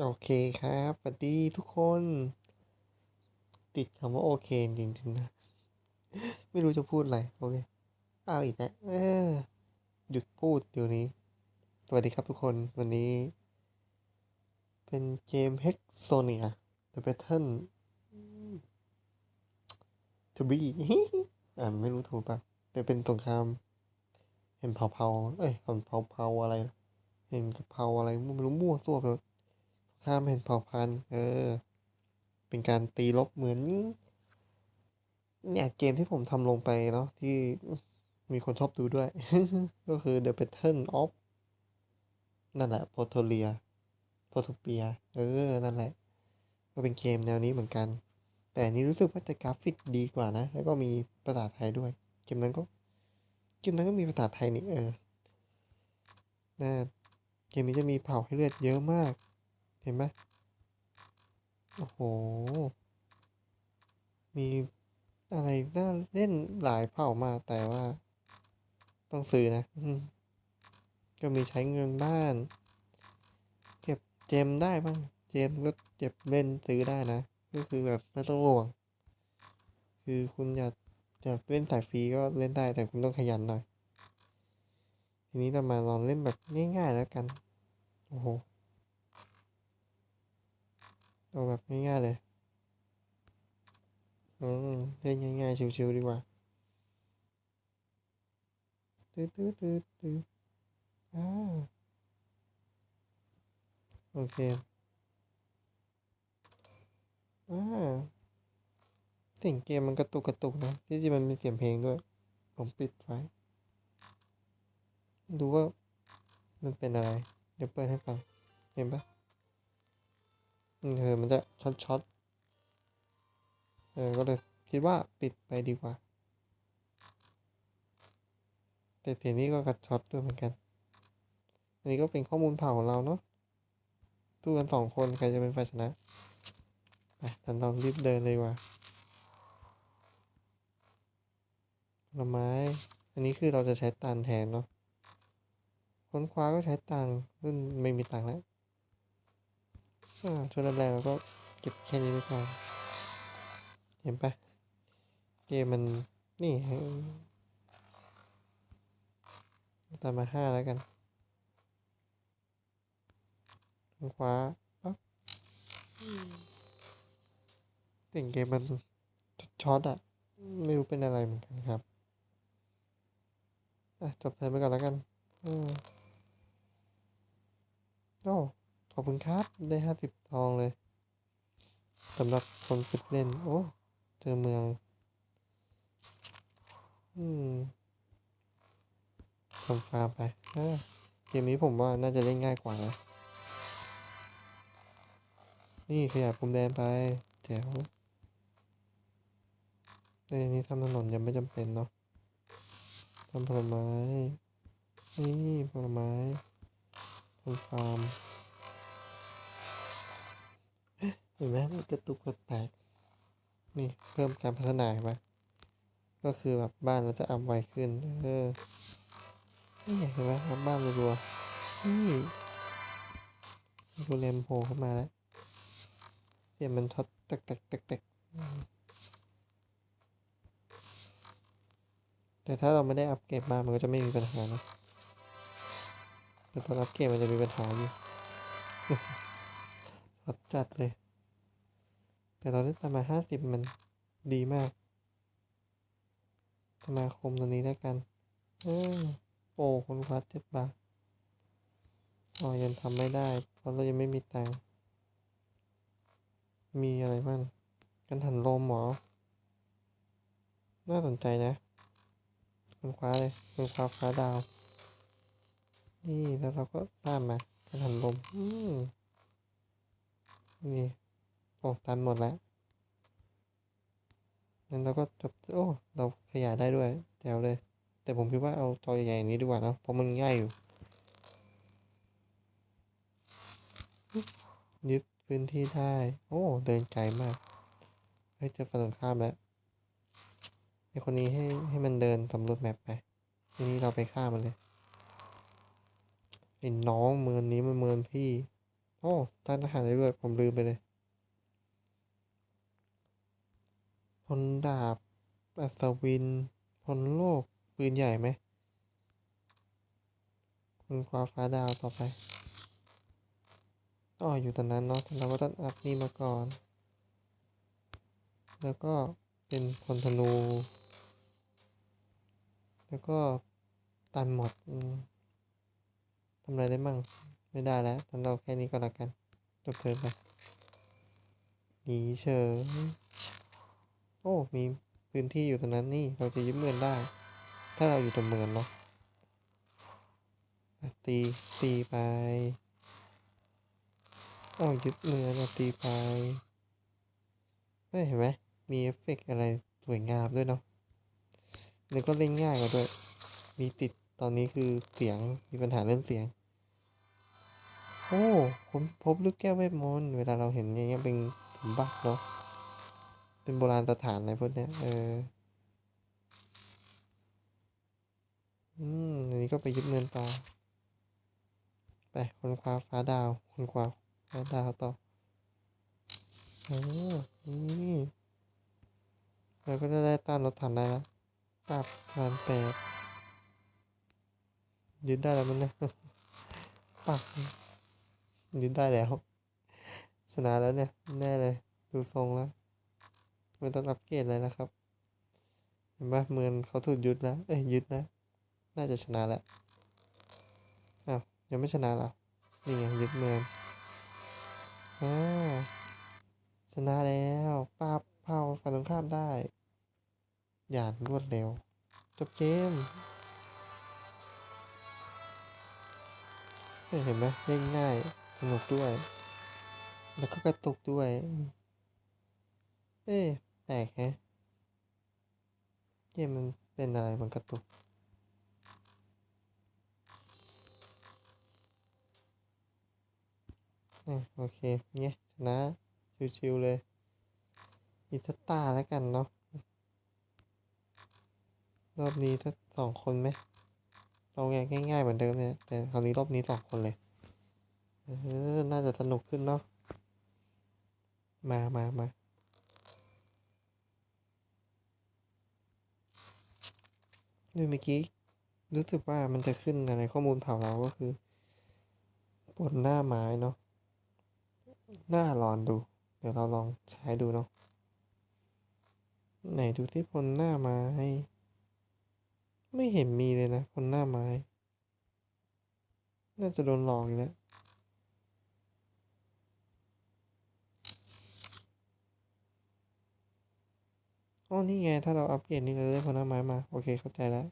โอเคครับสวัสดีทุกคน ติดคำว่าโอเคจริงๆนะ ไม่รู้จะพูดอะไร โอเค เอาอีกแล้วหยุดพูดเดี๋ยวนี้ สวัสดีครับทุกคนวันนี้ เป็นเกม Hexonia The Battle to be อ่าไม่รู้ถูกปะแต่เป็นสงคราม เห็นเผาเผาเอ้ยเห็นเผาเผาอะไร เห็นเผาอะไรไม่รู้มั่วซั่วไปหมด สงครามเห็นเผ่าพันธุ์เออ เป็นการตีลบเหมือน เนี่ยเกมที่ผมทำลงไปเนาะที่มีคนชอบดูด้วย ก็คือ The Battle of นั่นแหละ Potolia Potopia เออ นั่นแหละ ก็เป็นเกมแนวนี้เหมือนกัน แต่นี้รู้สึกว่าจะกราฟิกดีกว่านะ แล้วก็มีภาษาไทยด้วย เกมนั้นก็ เกมนั้นก็มีภาษาไทยนี่เออน่าเกมนี้จะมีเผ่าให้เลือดเยอะมาก เห็นไหมโอ้โห มีอะไรน่าเล่นหลายเผ่ามาแต่ว่า ต้องซื้อนะ ก็มีใช้เงินบ้าน เก็บเจมได้บ้าง เจมก็เก็บเล่นซื้อได้นะ ก็คือแบบไม่ต้องห่วง คือคุณอยากอยากเล่นสายฟรีก็เล่นได้แต่คุณต้องขยันหน่อย ทีนี้เรามาลองเล่นแบบง่ายๆแล้วกัน โอ้โห เอาแบบง่ายๆเลยอืมเล่นง่ายๆชิวๆดีกว่าตื้อตื้อตื้อตื้ออ่าโอเคอ่าเสียงเกมมันกระตุกกระตุกนะ ที่จริงมันมีเสียงเพลงด้วย ผมปิดไว้ดูว่ามันเป็นอะไร เดี๋ยวเปิดให้ฟัง เห็นปะอืม เออมันจะช็อตช็อตเออก็เลยคิดว่าปิดไปดีกว่า แต่เสียงนี้ก็กระช็อตด้วยเหมือนกัน อันนี้ก็เป็นข้อมูลเผ่าของเราเนาะตู้กันสองคนใครจะเป็นฝ่ายชนะไปทันเรารีบเดินเลยว่าผลไม้ อันนี้คือเราจะใช้ตันแทนเนาะค้นคว้าก็ใช้ตังรุ่นไม่มีตังแล้ว อ่าช่วงแรกเราก็เก็บแค่นี้ไปก่อนเห็นปะเกมมันนี่ให้ตามมาห้าแล้วกันคว้าปั๊บแต่งเกมมันช็อตอะไม่รู้เป็นอะไรเหมือนกันครับ อะ จบเทิร์นไปก่อนแล้วกัน อืมโอ้ ขอบคุณครับ ได้ห้าสิบทองเลยสำหรับคนฝึกเล่น โอ้ เจอเมือง อืมทำฟาร์มไปเกมนี้ผมว่าน่าจะเล่นง่ายกว่านะ นี่ขยับปุ่มแดนไปแจ๋วในนี้ทำถนนยังไม่จำเป็นเนาะทำผลไม้ นี่ผลไม้ทำฟาร์ม เห็นไหมมันกระตุกแปลกๆนี่เพิ่มการพัฒนาไหมก็คือแบบบ้านเราจะอัพไวขึ้น เออ นี่เห็นไหมอัพบ้านรัวๆนี่ดูเลมโผล่เข้ามาแล้วเสียงมันช็อตแตกแตกแตกตักแต่ถ้าเราไม่ได้อัปเกรดบ้านมันก็จะไม่มีปัญหานะ แต่ตอนอัปเกรดมันจะมีปัญหาอยู่ช็อตจัดเลย แต่เราได้ตามมาห้าสิบมันดีมากสมาคมตัวนี้แล้วกันเออโอ้คนควัดเจ็ดบาทอ๋อยังทำไม่ได้ เพราะเรายังไม่มีตังค์มีอะไรบ้างกันถันลมหมอ น่าสนใจนะคนคว้าเลยคนคว้าฟ้าดาว นี่แล้วเราก็สร้างมากันถันลม อืมนี่ โอ้ตันหมดแล้วงั้นเราก็จบโอ้เราขยายได้ด้วยแจ๋วเลย แต่ผมคิดว่าเอาจอใหญ่ๆอย่างนี้ดีกว่านะเพราะมันง่ายอยู่ยึดพื้นที่ได้ โอ้ เดินไกลมาก เฮ้ยเจอฝั่งตรงข้ามแล้วไอคนนี้ให้ให้มันเดินสำรวจแมปไป ทีนี้เราไปฆ่ามันเลยไอ้น้องเมืองนี้มันเมืองพี่ โอ้ตั้งทหารได้ด้วย ผมลืมไปเลย พลดาบอัศวิน พลโลก ปืนใหญ่ไหม คุณคว้าฟ้าดาวต่อไปอ๋ออยู่ตรงนั้นเนาะเราก็ต้องอัพนี่มาก่อน แล้วก็เป็นพลธนู แล้วก็ตันหมดมทำอะไรได้มั่ง ไม่ได้แล้วทันเราแค่นี้ก็แล้วกัน จบเทิร์นไปหนีเฉย โอ้ มีพื้นที่อยู่ตรงนั้นนี่เราจะยึดเมืองได้ ถ้าเราอยู่ตรงเมืองเนาะตีตีไปเอ้ายึดเมืองอะตีไปเฮ้ยเห็นไหมมีเอฟเฟกอะไรสวยงามด้วยเนาะแล้วก็เล่นง่ายกว่าด้วย มีติดตอนนี้คือเสียงมีปัญหาเรื่องเสียง โอ้ผมพบลูกแก้วเวทมนต์เวลาเราเห็นอย่างเงี้ยเป็นสมบัติเนาะ เป็นโบราณสถานอะไรพวกเนี้ยเอออืมอันนี้ก็ไปยึดเงินต่อ ไปคนคว้าฟ้าดาว คนคว้าฟ้าดาวต่อโอ้นี่เราก็จะได้ต้านรถถังได้ล้วปรับพันแปดยึดได้แล้วมันนะปักยึดได้แล้ว ชนะแล้วเนี่ย แน่เลย ดูทรงแล้ว ไม่ต้องอัปเกรดเลยนะครับ เห็นปะเมืองเขาถูกยึดแล้วเอ้ยยึดนะ น่าจะชนะแล้วอ้าวยังไม่ชนะหรอนี่ไงยึดเมืองอ่าชนะแล้วปราบเผาฝ่ายตรงข้ามได้ อย่างรวดเร็ว จบเกมเห็นไหมเล่นง่ายสนุกด้วย แล้วก็กระตุกด้วย เอ๊ แปลกแฮะเกมมันเป็นอะไรมันกระตุกอ่โอเคเงี้ยชนะ ชิวๆเลย อีกสักตาแล้วกันเนาะ รอบนี้ถ้าสองคนไหมเอาง่ายๆเหมือนเดิมเนี่ย แต่คราวนี้รอบนี้สองคนเลย เออ น่าจะสนุกขึ้นเนาะ มามามา ด้วยเมื่อกี้รู้สึกว่ามันจะขึ้นอะไรข้อมูลเผาเราก็คือบนหน้าไม้เนาะหน้าลอนดู เดี๋ยวเราลองใช้ดูเนาะไหนดูที่พลหน้าไม้ ไม่เห็นมีเลยนะพลหน้าไม้ น่าจะโดนหลอกอีกแล้ว อ๋อนี่ไง ถ้าเราอัปเกรดนี่เราได้พลไม้มา โอเคเข้าใจแล้ว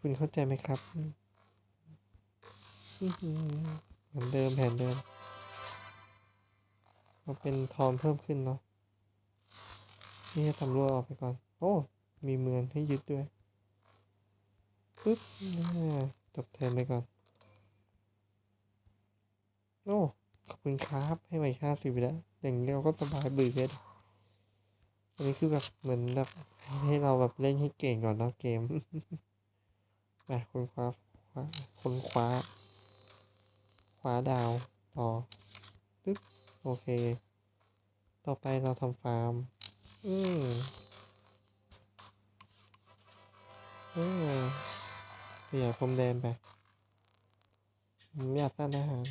คุณเข้าใจไหมครับเหมือนเดิมแผนเดิมเราเป็นทอนเพิ่มขึ้นเนาะนี่ให้สำรวจออกไปก่อน โอ้ มีเมืองให้ยึดด้วยปึ๊บจบเทนไปก่อน โอ้ ขอบคุณครับ ให้ไว้ค่าสิบแล้ว อย่างนี้เราก็สบายบือเลย อันนี้คือแบบเหมือนแบบให้เราแบบเล่นให้เก่งก่อนเนาะเกมไปคนคว้าคนคว้า คว้าดาวต่อปึ๊บโอเค ต่อไปเราทำฟาร์ม อืมอืมขยายพรมแดนไปผมอยากสร้างอาหาร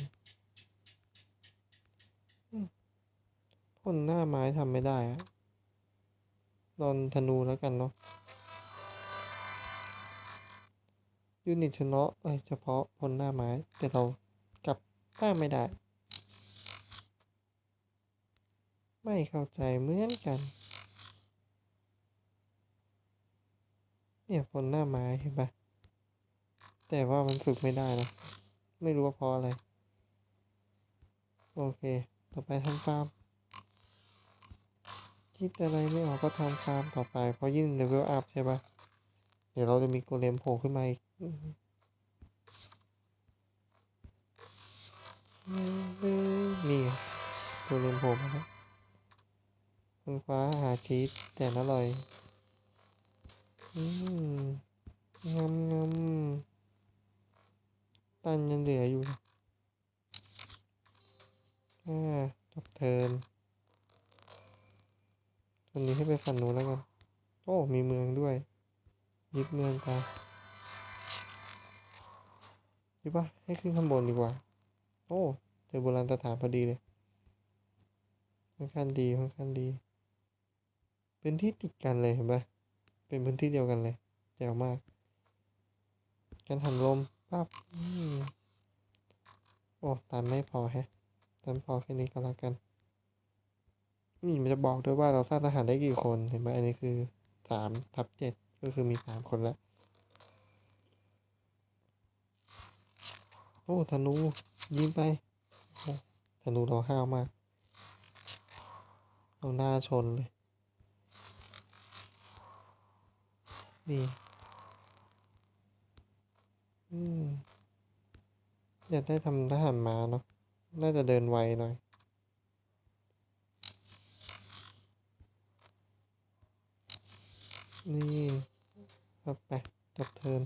พ่นหน้าไม้ทำไม่ได้อะ นอนธนูแล้วกันเนาะยูนิตชนะเอ้ยเฉพาะพ่นหน้าไม้ แต่เรากลับตั้งไม่ได้ ไม่เข้าใจเหมือนกัน เนี่ยพ่นหน้าไม้เห็นปะแต่ว่ามันฝึกไม่ได้นะ ไม่รู้ว่าเพราะอะไร โอเค ต่อไปทำฟาร์ม คิดอะไรไม่ออกก็ทำฟาร์มต่อไป เพราะยิ่งเลเวลอัพใช่ปะเดี๋ยวเราจะมีโกเลมโผล่ขึ้นมาอีกนี่ไงโกเลมโผล่มาแล้วคนคว้าหาชีสแต่อร่อยอืมงำงำตันยังเหลืออยู่นะอ่าจบเทิร์น ตอนนี้ให้ไปฝั่งนู้นแล้วกัน โอ้ มีเมืองด้วย ยึดเมืองไปยึดปะให้ขึ้นข้างบนดีกว่า โอ้เจอโบราณสถานพอดีเลย ค่อนข้างดี ค่อนข้างดีเป็นที่ติดกันเลยเห็นปะเป็นพื้นที่เดียวกันเลยแจ๋วมาก การหันลมปั๊บโอ้ ตามไม่พอแฮะ ตามพอแค่นี้ก็แล้วกัน นี่มันจะบอกด้วยว่าเราสร้างทหารได้กี่คนเห็นไหมอันนี้คือสามทับเจ็ดก็คือมีสามคนแล้วโอ้ธนูยิงไปโอ้ธนูเราห้าวมากเอาหน้าชนเลย นี่ อืมอยากได้ทำทหารมาเนาะน่าจะเดินไวหน่อย นี่ไปจบเทิร์น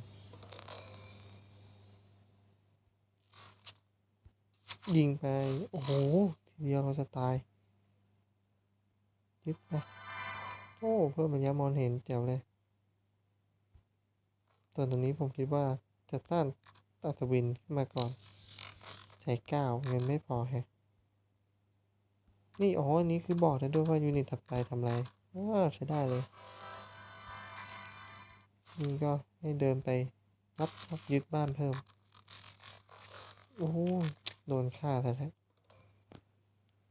ยิงไป โอ้โห ทีเดียวเราจะตายยึดไปโอ้ เพิ่มระยะมองเห็นแจ๋วเลยตัวนตรงนี้ผมคิดว่าจะต้านอัศวินขึ้นมาก่อน ใช้เก้าเงินไม่พอแฮะ นี่ อ๋อ อันนี้คือบอกได้ด้วยว่ายูนิตถัดไปทำอะไรว้าใช้ได้เลย นี่ก็ให้เดินไปรับรับยึดบ้านเพิ่ม โอ้โหโดนฆ่าซะแล้ว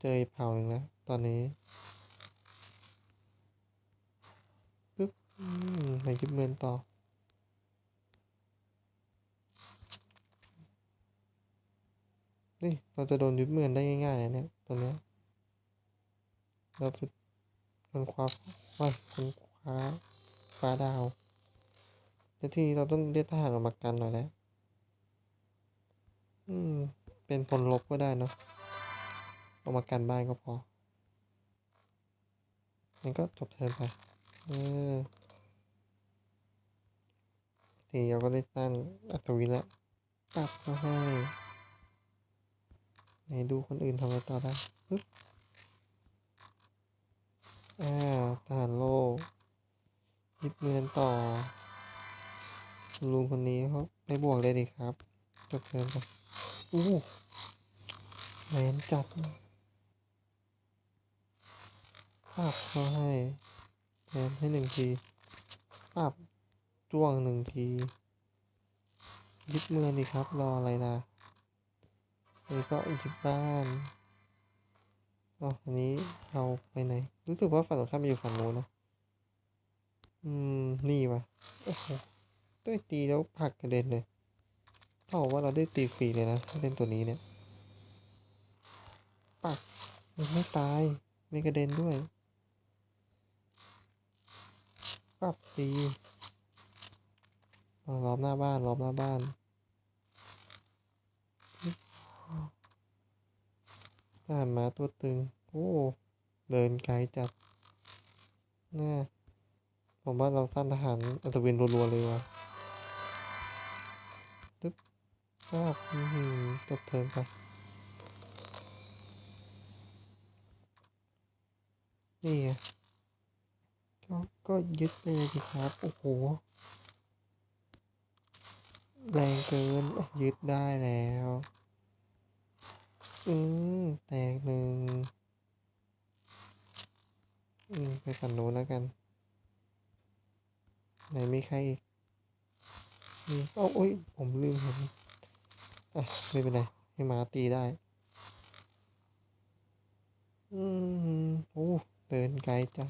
เจอเผ่าหนึ่งแล้ว ตอนนี้ปึ๊บไปยึดเมืองต่อ นี่เราจะโดนยึดเมืองได้ง่ายๆเลยเนี่ยตอนนี้เราฝึกคนคว้าว่าคนคว้าฟ้าดาว แต่ทีนี้เราต้องเรียกทหารออกมากันหน่อยแล้ว อืม เป็นพลลบก็ได้เนาะออกมากันบ้านก็พองั้นก็จบเทิร์นไปเออทีเราก็ได้ตั้งอัศวินแล้วปับเขาให้ไหนดูคนอื่นทำอะไรต่อได้ปึ๊บอ่าทหารโลกยึดเมืองต่อ ลุงคนนี้เขาไม่บวกเลยดีครับ จบเทิร์นไปอู้แมนจัดปาบเขาให้แทนให้หนึ่งทีปาบจ้วงหนึ่งทียึดเมืองดีครับ รออะไรล่ะนี่ก็ยึดบ้านอ๋ออันนี้เราไปไหน รู้สึกว่าฝั่งตรงข้ามมันอยู่ฝั่งโน้นนะ อืม นี่วะโอ้โห ด้วยตีแล้วผักกระเด็นเลยเท่ากับว่าเราได้ตีฟรีเลยนะเล่นตัวนี้เนี่ยปักมันไม่ตายไม่กระเด็นด้วยปับตีล้อมหน้าบ้านล้อมหน้าบ้านทหารมาตัวตึง โอ้ เดินไกลจัดน่าผมว่าเราสร้างทหารอัศวินรัวๆเลยว่ะ ภาพอือหือจบเทิร์นไปนี่ไงก็ก็ยึดไปเลยดีครับ โอ้โห แรงเกินยึดได้แล้ว อืม แตกหนึ่งอืม ไปฝั่งโน้นแล้วกัน ไหนมีใครอีกนี่เอ้าโอ้ย ผมลืมเห็น อะไม่เป็นไรให้มาตีได้ อืมโอ้เดินไกลจัด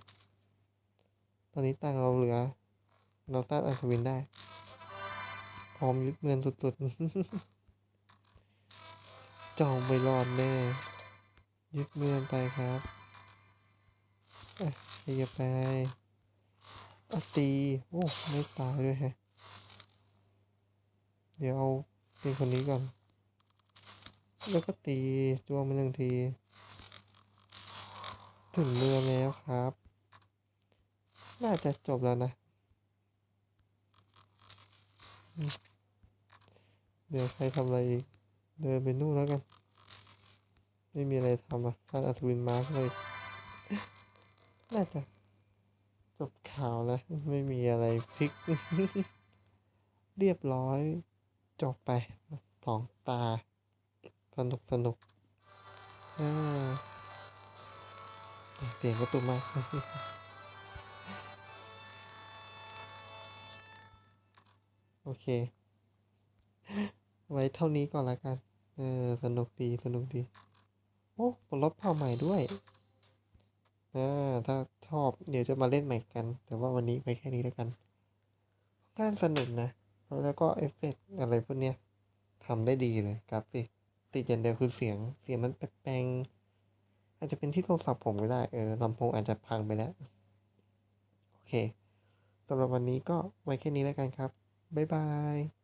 ตอนนี้ตังเราเหลือ เราต้านอัศวินได้ พร้อมยึดเมืองสุดๆจองไปรอดแน่ ยึดเมืองไปครับอะขยับไปอะตี โอ้ ไม่ตายด้วยแฮะ เดี๋ยวเอา เป็นคนนี้ก่อน แล้วก็ตีจ้วงไปหนึ่งที ถึงเรือแล้วครับ น่าจะจบแล้วนะ เดี๋ยวใครทำอะไรอีก เดินไปนู่นแล้วกัน ไม่มีอะไรทำอะท่านอัศวินมาร์กเลย น่าจะจบข่าวแล้ว ไม่มีอะไรพลิก เรียบร้อย จบไปสองตา สนุกสนุกอ่าเสียงกระตุกมากโอเค ไว้เท่านี้ก่อนละกัน เออ สนุกดี สนุกดี โอ้ปลดเผ่าใหม่ด้วยอ่าถ้าชอบ เดี๋ยวจะมาเล่นใหม่กัน แต่ว่าวันนี้ไปแค่นี้แล้วกัน การสนุกนะ แล้วก็เอฟเฟกต์อะไรพวกเนี้ยทำได้ดีเลยกราฟิกติดอย่างเดียวคือเสียงเสียงมันแปลงๆอาจจะเป็นที่โทรศัพท์ผมก็ได้เออลำโพงอาจจะพังไปแล้ว โอเคสำหรับวันนี้ก็ไว้แค่นี้แล้วกันครับ บ๊ายบาย